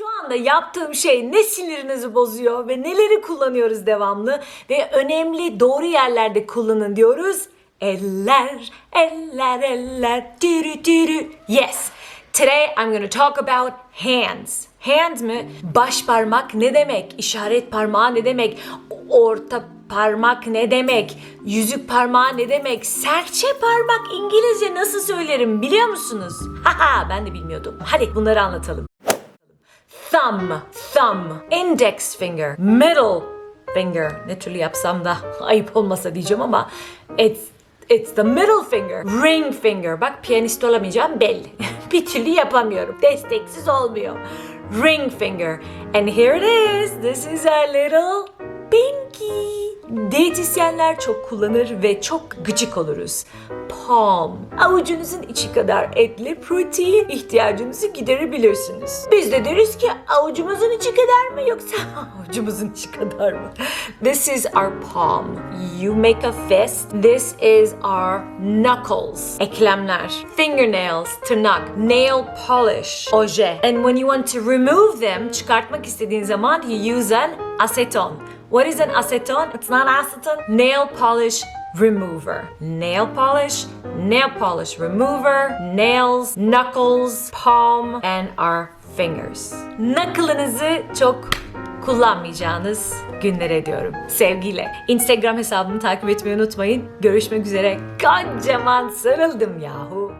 Şu anda yaptığım şey ne sinirinizi bozuyor ve neleri kullanıyoruz devamlı ve önemli doğru yerlerde kullanın diyoruz. Eller, eller, eller, dürü dürü. Yes. Today I'm going to talk about hands. Hands mı? Baş parmak ne demek? İşaret parmağı ne demek? Orta parmak ne demek? Yüzük parmağı ne demek? Serçe parmak İngilizce nasıl söylerim biliyor musunuz? Haha ben de bilmiyordum. Hadi bunları anlatalım. Thumb, thumb, index finger, middle finger. Ne türlü yapsam da ayıp olmasa diyeceğim ama it's It's the middle finger. Ring finger. Bak piyanist olamayacağım belli. Bir türlü yapamıyorum. Desteksiz olmuyor. Ring finger. And here it is. This is our little pinky. Diyetisyenler çok kullanır ve çok gıcık oluruz. Palm. Avucunuzun içi kadar etli protein ihtiyacınızı giderebilirsiniz. Biz de deriz ki avucumuzun içi kadar mı yoksa avucumuzun içi kadar mı? This is our palm. You make a fist. This is our knuckles. Eklemler. Fingernails. Tırnak. Nail polish. Oje. And when you want to remove them, çıkartmak istediğin zaman you use an aceton. What is an aceton? It's not acetone. Nail polish remover. Nail polish, nail polish remover, nails, knuckles, palm, and our fingers. Knuckle'ınızı çok kullanmayacağınız günlere diyorum. Sevgiyle. Instagram hesabımı takip etmeyi unutmayın. Görüşmek üzere. Kocaman sarıldım yahu.